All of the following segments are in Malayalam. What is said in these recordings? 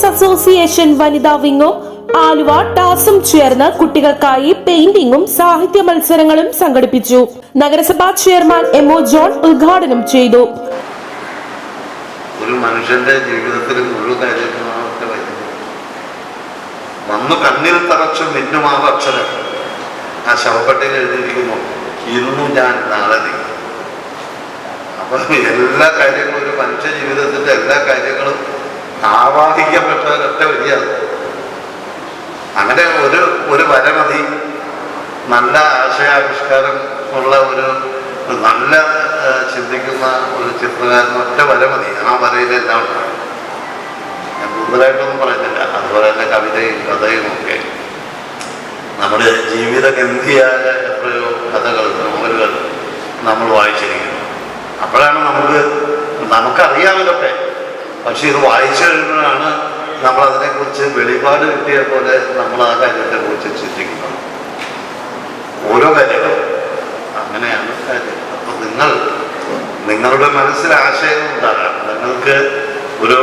മർച്ചന്റ്സ് അസോസിയേഷൻ വനിതാ വിങ്ങും ആലുവ ടാസും ചേർന്ന് കുട്ടികൾക്കായി പെയിന്റിംഗും സാഹിത്യ മത്സരങ്ങളും സംഘടിപ്പിച്ചു. നഗരസഭാ ചെയർമാൻ എം ഒ ജോൺ ഉദ്ഘാടനം ചെയ്തു. ഒരു മനുഷ്യന്റെ ജീവിതത്തിൽ മുഴുവൻ വന്നു കണ്ണിൽ തറച്ചു മിന്നുമാവ അക്ഷരം ആ ശവപ്പെട്ടിയിൽ എഴുതിയിരിക്കുന്നു ഇന്നും ഞാൻ നാളെ അപ്പൊ എല്ലാ കാര്യങ്ങളും ഒരു മനുഷ്യ ജീവിതത്തിന്റെ എല്ലാ കാര്യങ്ങളും ആവാഹിക്കപ്പെട്ട ഒരൊറ്റ വലിയ അങ്ങനെ ഒരു ഒരു വരമതി നല്ല ആശയാവിഷ്കാരം ഉള്ള ഒരു നല്ല ചിന്തിക്കുന്ന ഒരു ചിത്രകാരൻ ഒറ്റ വര മതി ആ വരയിലെല്ലാം ഉണ്ടാകും. ഞാൻ കൂടുതലായിട്ടൊന്നും പറയുന്നില്ല. അതുപോലെ തന്നെ കവിതയും കഥയും ഒക്കെ. നമ്മുടെ ജീവിത ഗന്ധിയായ എത്രയോ കഥകൾ നോവലുകൾ നമ്മൾ വായിച്ചിരിക്കുന്നു. അപ്പോഴാണ് നമുക്ക് നമുക്കറിയാമല്ലൊക്കെ പക്ഷെ ഇത് വായിച്ചു കഴിയുമ്പോഴാണ് നമ്മൾ അതിനെക്കുറിച്ച് വെളിപാട് കിട്ടിയ പോലെ നമ്മൾ ആ കാര്യത്തെ കുറിച്ച് ചിന്തിക്കുന്നത്. ഓരോ കാര്യങ്ങളും അങ്ങനെയാണ് കാര്യം അപ്പൊ നിങ്ങൾ നിങ്ങളുടെ മനസ്സിൽ ആശയം ഉണ്ടാകാം. നിങ്ങൾക്ക് ഒരു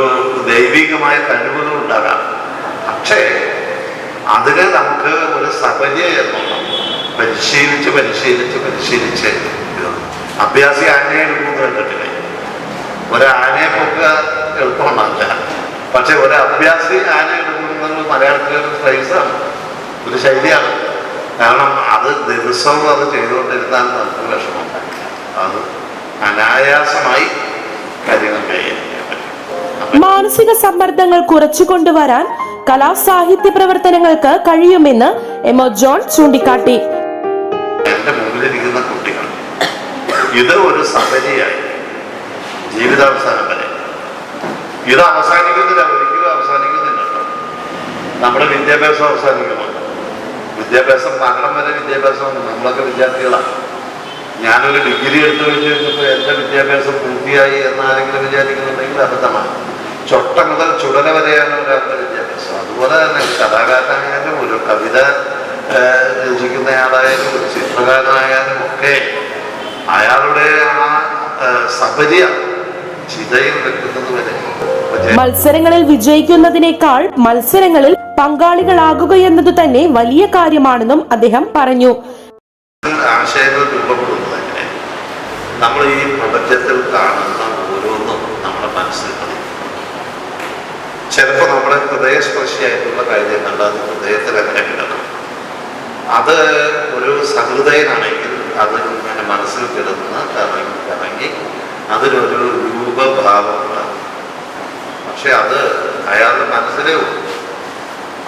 ദൈവികമായ കഴിവുകൾ ഉണ്ടാകാം. പക്ഷേ അതിനെ നമുക്ക് ഒരു എന്നുള്ളത് പരിശീലിച്ച് പരിശീലിച്ച് പരിശീലിച്ച് അഭ്യാസി ആനയെ എടുക്കുന്നത് കണ്ടിട്ടില്ലേ? ഒരു ആനയെ പൊക്കുക എളുപ്പമുണ്ടാവില്ല പക്ഷെ ഒരു അഭ്യാസി ആന എടുക്കുന്നത് മലയാളത്തിലൊരു ഫ്രൈസാണ് ഒരു ശൈലിയാണ്. കാരണം അത് ദിവസവും അത് ചെയ്തുകൊണ്ടിരുന്നാൽ നമുക്ക് വിഷമം അത് അനായാസമായി കാര്യങ്ങൾ അപ്പൊ മാനസിക സമ്മർദ്ദങ്ങൾ കുറച്ചുകൊണ്ടുവരാൻ കലാ സാഹിത്യ പ്രവർത്തനങ്ങൾക്ക് കഴിയുമെന്ന് എം ഒ ജോൺ ചൂണ്ടിക്കാട്ടി. എന്റെ മുമ്പിലിരിക്കുന്ന കുട്ടികൾ ഇത് ഒരു സബരിയായി ജീവിതാവസാനം വരെ ഇത് അവസാനിക്കുന്നില്ല ഒരിക്കലും അവസാനിക്കുന്നില്ല. നമ്മുടെ വിദ്യാഭ്യാസം അവസാനിക്കണം വിദ്യാഭ്യാസം മരണം വരെ വിദ്യാഭ്യാസം നമ്മളൊക്കെ വിദ്യാർത്ഥികളാണ്. ഞാനൊരു ഡിഗ്രി എടുത്തു വെച്ച് കഴിഞ്ഞപ്പോൾ എന്റെ വിദ്യാഭ്യാസം പൂർത്തിയായി എന്നാരെങ്കിലും വിചാരിക്കുന്നുണ്ടെങ്കിൽ അബദ്ധമാണ് ചൊട്ട മുതൽ ചുടല വരെയാണ് ഒരാളുടെ വിദ്യാഭ്യാസം. അതുപോലെ തന്നെ കലാകാരനായാലും ഒരു കവിത രചിക്കുന്നയാളായാലും ഒരു ചിത്രകാരനായാലും ഒക്കെ അയാളുടെ ആ ഏഹ്, സബരിയ ചിതയിൽ വെക്കുന്നത് വരെ. മത്സരങ്ങളിൽ വിജയിക്കുന്നതിനേക്കാൾ മത്സരങ്ങളിൽ പങ്കാളികളാകുക എന്നത് തന്നെ വലിയ കാര്യമാണെന്നും അദ്ദേഹം പറഞ്ഞു. ആശയങ്ങൾ രൂപപ്പെടുന്നത് എങ്ങനെ? നമ്മൾ ഈ പ്രപഞ്ചത്തിൽ കാണുന്ന ഓരോന്നും നമ്മുടെ മനസ്സിൽ ചിലപ്പോൾ നമ്മുടെ ഹൃദയസ്പർശിയായിട്ടുള്ള കാര്യം കണ്ടാൽ അത് ഹൃദയത്തിൽ അങ്ങനെ കിടക്കും അത് ഒരു സഹൃദയനാണെങ്കിൽ അത് ഇങ്ങനെ മനസ്സിൽ കിടന്ന് ഇറങ്ങി കറങ്ങി അതിനൊരു രൂപഭാവമാണ് പക്ഷെ അത് അയാളുടെ മനസ്സിലേ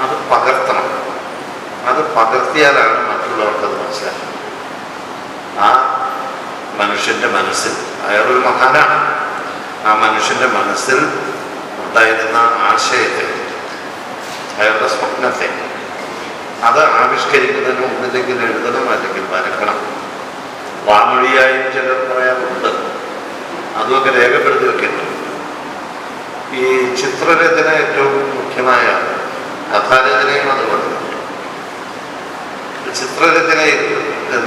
അത് പകർത്തണം. അത് പകർത്തിയാലാണ് മറ്റുള്ളവർക്ക് അത് മനസ്സിലാക്കുന്നത് ആ മനുഷ്യന്റെ മനസ്സിൽ അയാളൊരു മഹാനാണ്. ആ മനുഷ്യന്റെ മനസ്സിൽ ഉണ്ടായിരുന്ന ആശയത്തെ അയാളുടെ സ്വപ്നത്തെ അത് ആവിഷ്കരിക്കുന്നതിന് ഒന്നില്ലെങ്കിൽ എഴുതണം അല്ലെങ്കിൽ വരക്കണം. വാമൊഴിയായും ചിലർ പറയാറുണ്ട്. അതുമൊക്കെ രേഖപ്പെടുത്തി വെക്കുന്നു. ഈ ചിത്രരചന ഏറ്റവും മുഖ്യമായ കഥാരചനയും അതുപോലെ ചിത്രരചനയിൽ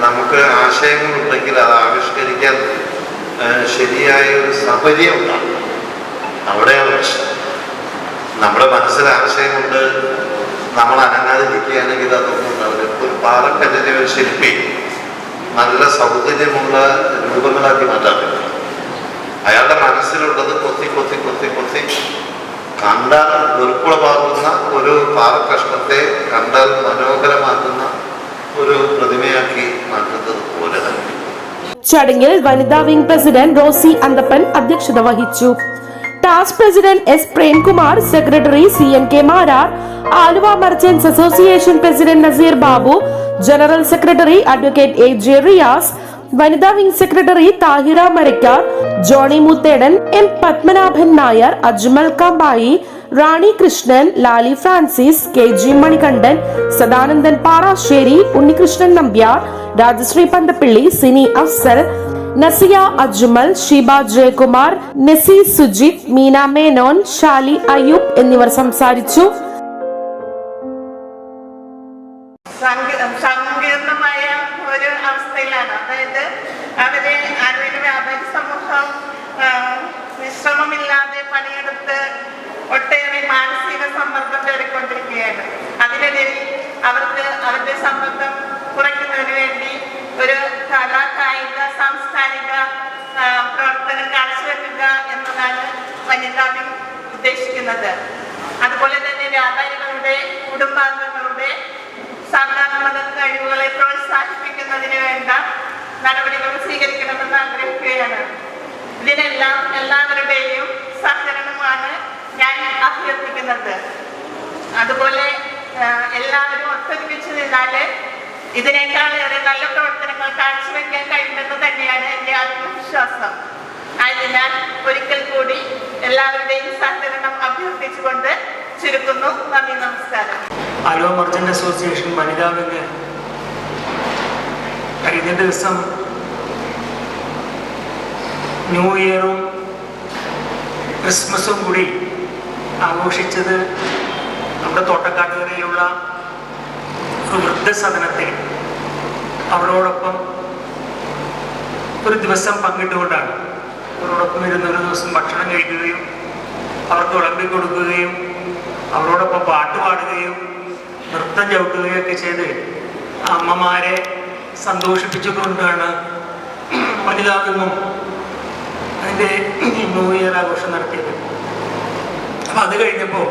നമുക്ക് ആശയങ്ങളുണ്ടെങ്കിൽ അത് ആവിഷ്കരിക്കാൻ ശരിയായ ഒരു സൗകര്യം ഉണ്ടാകും. അവിടെയാണ് പ്രശ്നം നമ്മുടെ മനസ്സിൽ ആശയമുണ്ട്. നമ്മൾ അനങ്ങാതിരിക്കുകയാണെങ്കിൽ അതൊന്നും ഒരു പാറക്കല്ലിനെ ഒരു ശില്പി നല്ല സൗകര്യമുള്ള രൂപങ്ങളാക്കി മാറ്റാൻ പറ്റും. അയാളുടെ മനസ്സിലുള്ളത് കൊത്തി കൊത്തി കൊത്തി കൊത്തി കണ്ടാൽ വെറുപ്പുളവാകുന്ന ഒരു പാറക്കഷ്ണത്തെ കണ്ടാൽ മനോഹരമാക്കുന്ന ഒരു പ്രതിമയാക്കി മാറ്റുന്നത് പോലെ തന്നെ. ചടങ്ങിൽ വനിതാ വിംഗ് പ്രസിഡന്റ് റോസി അന്തപ്പൻ അധ്യക്ഷത വഹിച്ചു. Task president S Premkumar secretary C N K Marar Aluva merchants association president Nazeer Babu general secretary advocate A J Riyas വനിതാ wing secretary Thahira Marakkar Johny Muthedan M Padmanabhan Nair Ajmal Kambayi Rani Krishnan Lali Francis K G Manikandan Sadanandan Parassery Unnikrishnan Nambiar Rajashree Panthappilly Sini Afsal Nasiya Ajmal Sheeba Jayakumar Nasi Sujith Meena Menon Shali Ayyoob എന്നിവർ സംസാരിച്ചു. സങ്കീർണമായ ഒരു അവസ്ഥയിലാണ്. അതായത് അവരെ അറിവിന് വ്യാപാരി സമൂഹം വിശ്രമമില്ലാതെ പണിയെടുത്ത് ഒട്ടേറെ മാനസിക സമ്മർദ്ദം കയറിക്കൊണ്ടിരിക്കുകയാണ് അതിനിടയിൽ അവർക്ക് അവരുടെ സമ്മർദ്ദം കുറയ്ക്കുന്നതിന് വേണ്ടി ഒരു കലാ കായിക സാംസ്കാരിക പ്രവർത്തനം കാഴ്ചവെക്കുക എന്നതാണ് വനിതാ വിങ് ഉദ്ദേശിക്കുന്നത്. അതുപോലെ തന്നെ വ്യാപാരികളുടെ കുടുംബാംഗങ്ങളുടെ സർഗാത്മക കഴിവുകളെ പ്രോത്സാഹിപ്പിക്കുന്നതിന് വേണ്ട നടപടികൾ സ്വീകരിക്കണമെന്ന് ആഗ്രഹിക്കുകയാണ്. ഇതിനെല്ലാം എല്ലാവരുടെയും സഹകരണമാണ് ഞാൻ അഭ്യർത്ഥിക്കുന്നത്. അതുപോലെ എല്ലാവരും ഒത്തൊരുമിച്ച് നിന്നാൽ ഇതിനേക്കാളേറെ നല്ല പ്രവർത്തനങ്ങൾ കാഴ്ചവെക്കാൻ കഴിയുമെന്ന് തന്നെയാണ് എന്റെ ആത്മവിശ്വാസം. ആയതിനാൽ ഒരിക്കൽ കൂടി എല്ലാവരുടെയും സഹകരണം അഭ്യർത്ഥിച്ചുകൊണ്ട് ചുരുക്കുന്നു. നന്ദി നമസ്കാരം. ആലുവ മർച്ചന്റ് അസോസിയേഷൻ വനിതാ വിങ് കഴിഞ്ഞ ദിവസം ന്യൂ ഇയറും ക്രിസ്മസും കൂടി ആഘോഷിച്ചത് നമ്മുടെ തോട്ടക്കാട്ടുകരയിലുള്ള ഒരു വൃദ്ധസദനത്തിൽ അവരോടൊപ്പം ഒരു ദിവസം പങ്കിട്ടുകൊണ്ടാണ്. അവരോടൊപ്പം ഇരുന്ന് ഒരു ദിവസം ഭക്ഷണം കഴിക്കുകയും അവർക്ക് വിളമ്പിക്കൊടുക്കുകയും അവരോടൊപ്പം പാട്ട് പാടുകയും നൃത്തം ചവിട്ടുകയൊക്കെ ചെയ്ത് അമ്മമാരെ സന്തോഷിപ്പിച്ചുകൊണ്ടാണ് വനിതാവിനും അതിന്റെ ന്യൂ ഇയർ ആഘോഷം നടത്തിയത്. അപ്പം അത് കഴിഞ്ഞപ്പോൾ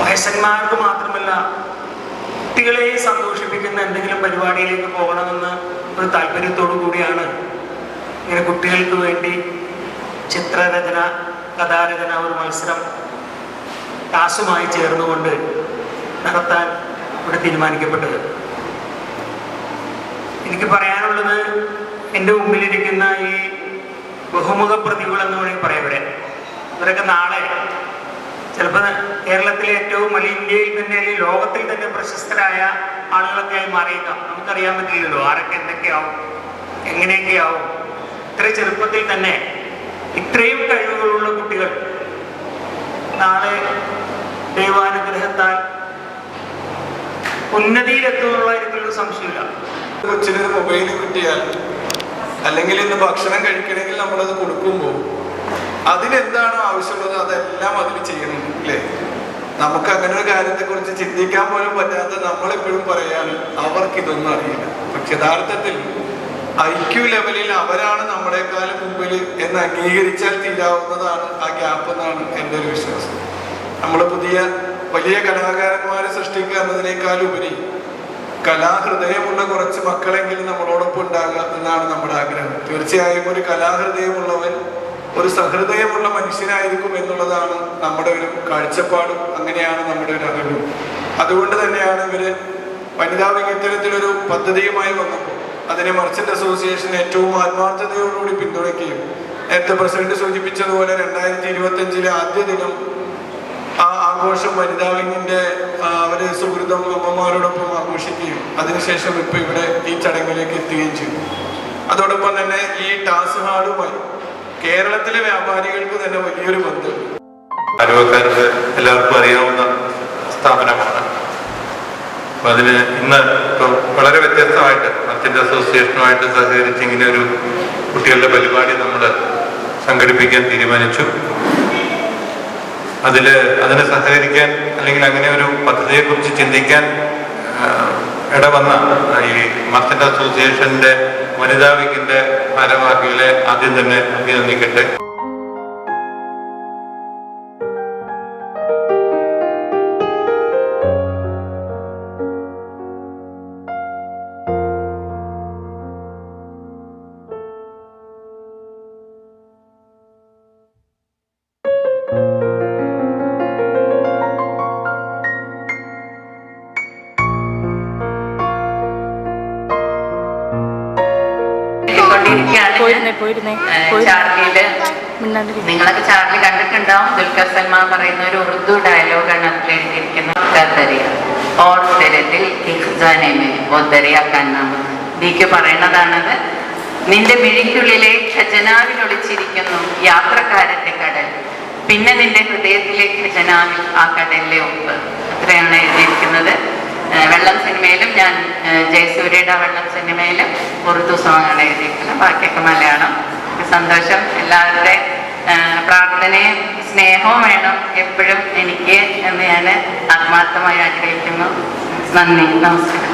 വയസ്സന്മാർക്ക് മാത്രമല്ല കുട്ടികളെ സന്തോഷിപ്പിക്കുന്ന എന്തെങ്കിലും പരിപാടിയിലേക്ക് പോകണമെന്ന് ഒരു താല്പര്യത്തോടു കൂടിയാണ് ഇങ്ങനെ കുട്ടികൾക്ക് വേണ്ടി ചിത്രരചന കഥാരചന ഒരു മത്സരം ടാസുമായി ചേർന്നുകൊണ്ട് നടത്താൻ ഇവിടെ തീരുമാനിക്കപ്പെട്ടത്. എനിക്ക് പറയാനുള്ളത് എന്റെ മുമ്പിലിരിക്കുന്ന ഈ ബഹുമുഖ പ്രതികൾ എന്ന് വേണമെങ്കിൽ പറയാം ഇവിടെ. ഇവരൊക്കെ നാളെ ചിലപ്പോൾ കേരളത്തിലെ ഏറ്റവും വലിയ ഇന്ത്യയിൽ തന്നെ അല്ലെങ്കിൽ ലോകത്തിൽ തന്നെ പ്രശസ്തരായ ആളുകളൊക്കെ ആയി മാറിയേക്കാം. നമുക്കറിയാൻ പറ്റില്ലല്ലോ ആരൊക്കെ എന്തൊക്കെയാവും എങ്ങനെയൊക്കെയാവും. ഇത്ര ചെറുപ്പത്തിൽ തന്നെ ഇത്രയും കഴിവുകളുള്ള കുട്ടികൾ നാളെ ദൈവാനുഗ്രഹത്താൽ ഉന്നതിയിലെത്തുന്നുള്ള സംശയമില്ല. കൊച്ചിനൊരു മൊബൈൽ കിട്ടിയാൽ അല്ലെങ്കിൽ ഇന്ന് ഭക്ഷണം കഴിക്കണമെങ്കിൽ നമ്മളത് കൊടുക്കുമ്പോൾ അതിനെന്താണോ ആവശ്യമുള്ളത് അതെല്ലാം അതിൽ ചെയ്യണം അല്ലേ? നമുക്ക് അങ്ങനെ ഒരു കാര്യത്തെ കുറിച്ച് ചിന്തിക്കാൻ പോലും പറ്റാത്ത നമ്മളെപ്പോഴും പറയാൻ അവർക്ക് ഇതൊന്നും അറിയില്ല. പക്ഷെ യഥാർത്ഥത്തിൽ ഐ ക്യു ലെവലിൽ അവരാണ് നമ്മളെക്കാളും മുമ്പിൽ എന്ന് അംഗീകരിച്ചാൽ തീരാവുന്നതാണ് ആ ഗ്യാപ്പ് എന്നാണ് എന്റെ ഒരു വിശ്വാസം. നമ്മൾ പുതിയ വലിയ കലാകാരന്മാരെ സൃഷ്ടിക്കുക എന്നതിനേക്കാളുപരി കലാഹൃദയമുള്ള കുറച്ച് മക്കളെങ്കിലും നമ്മളോടൊപ്പം ഉണ്ടാകുക എന്നാണ് നമ്മുടെ ആഗ്രഹം. തീർച്ചയായും ഒരു കലാഹൃദയമുള്ളവൻ ഒരു സഹൃദയമുള്ള മനുഷ്യനായിരിക്കും എന്നുള്ളതാണ് നമ്മുടെ ഒരു കാഴ്ചപ്പാടും അങ്ങനെയാണ് നമ്മുടെ ഒരു അറിവും. അതുകൊണ്ട് തന്നെയാണ് ഇവർ വനിതാ വിങ് പദ്ധതിയുമായി വന്നപ്പോൾ അതിനെ മർച്ചന്റ് അസോസിയേഷൻ ഏറ്റവും ആത്മാർത്ഥതയോടുകൂടി പിന്തുണയ്ക്കുകയും നേരത്തെ പ്രസിഡന്റ് സൂചിപ്പിച്ചതുപോലെ രണ്ടായിരത്തി ഇരുപത്തി ആദ്യ ദിനം ആഘോഷം വനിതാ വിങ്ങിന്റെ അവർ സുഹൃതം അമ്മമാരോടൊപ്പം ആഘോഷിക്കുകയും അതിനുശേഷം ഇപ്പൊ ഇവിടെ ഈ ചടങ്ങിലേക്ക് എത്തുകയും ചെയ്തു. അതോടൊപ്പം തന്നെ ഈ ടാസ് ഹാളുമായി കേരളത്തിലെ വ്യാപാരികൾക്ക് തന്നെ വലിയൊരു ബന്ധം. ആലുവക്കാർക്ക് എല്ലാവർക്കും അറിയാവുന്ന സ്ഥാപനമാണ്. അപ്പൊ അതിന് ഇന്ന് ഇപ്പം വളരെ വ്യത്യസ്തമായിട്ട് മർച്ചന്റ് അസോസിയേഷനുമായിട്ട് സഹകരിച്ച് ഇങ്ങനെ ഒരു കുട്ടികളുടെ പരിപാടി നമ്മൾ സംഘടിപ്പിക്കാൻ തീരുമാനിച്ചു. അതിൽ അതിനെ സഹകരിക്കാൻ അല്ലെങ്കിൽ അങ്ങനെ ഒരു പദ്ധതിയെക്കുറിച്ച് ചിന്തിക്കാൻ ഇടവന്ന ഈ മർച്ചന്റ് അസോസിയേഷന്റെ വനിതാ വിങ്ങിന്റെ ഭാരവാഹികളെ ആദ്യം തന്നെ അഭിനന്ദിക്കട്ടെ. ചാർലിയിൽ നിങ്ങളൊക്കെ ചാർലി കണ്ടിട്ടുണ്ടാവും? ദുൽഖർ സൽമാൻ പറയുന്ന ഒരു ഉറുദു ഡയലോഗാണ് അതിൽ എഴുതിയിരിക്കുന്നത്. ഓർ തെരത്തിൽ ബിക്ക് പറയുന്നതാണത് നിന്റെ മിഴിക്കുള്ളിലെ ഖജനാവിൽ ഒളിച്ചിരിക്കുന്നു യാത്രക്കാരന്റെ കടൽ. പിന്നെ നിന്റെ ഹൃദയത്തിലെ ഖജനാവിൽ ആ കടലിലെ ഉപ്പ്. അത്രയാണ് എഴുതിയിരിക്കുന്നത്. വെള്ളം സിനിമയിലും ഞാൻ ജയസൂര്യയുടെ വെള്ളം സിനിമയിലും ഉറുദു സോങ്ങാണ് എഴുതിയിരിക്കുന്നത്. ബാക്കിയൊക്കെ മലയാളം. സന്തോഷം. എല്ലാവരുടെ പ്രാർത്ഥനയും സ്നേഹവും വേണം എപ്പോഴും എനിക്ക് എന്ന് ഞാൻ ആത്മാർത്ഥമായി ആഗ്രഹിക്കുന്നു. നന്ദി. നമസ്കാരം.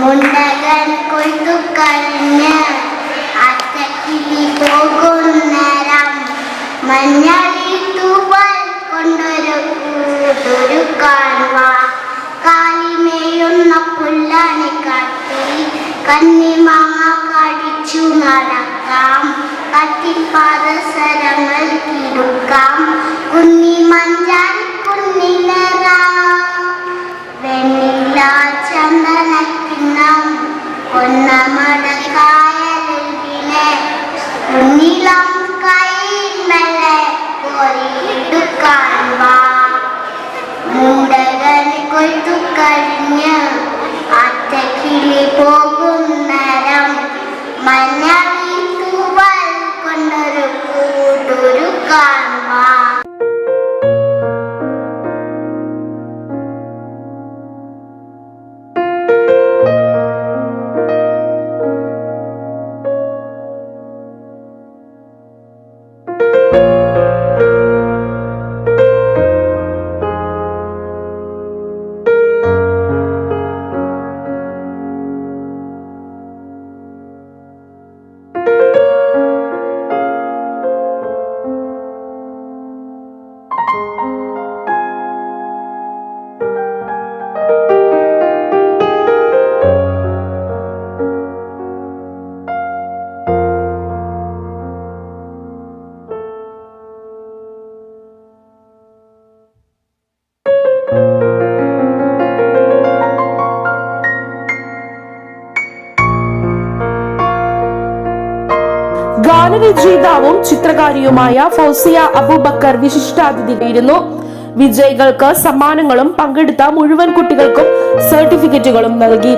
മുണ്ടകൻ കാലിമേയുന്ന പുല്ലാണി കാട്ടി കന്നിമാങ്ങ gmail.com കൂട്ടൊരു കാണുവാ ചിത്രകാരിയുമായ ഫൗസിയ അബൂബക്കർ വിശിഷ്ടാതിഥിയായിരുന്നു. വിജയികൾക്ക് സമ്മാനങ്ങളും പങ്കെടുത്ത മുഴുവൻ കുട്ടികൾക്കും സർട്ടിഫിക്കറ്റുകളും നൽകി.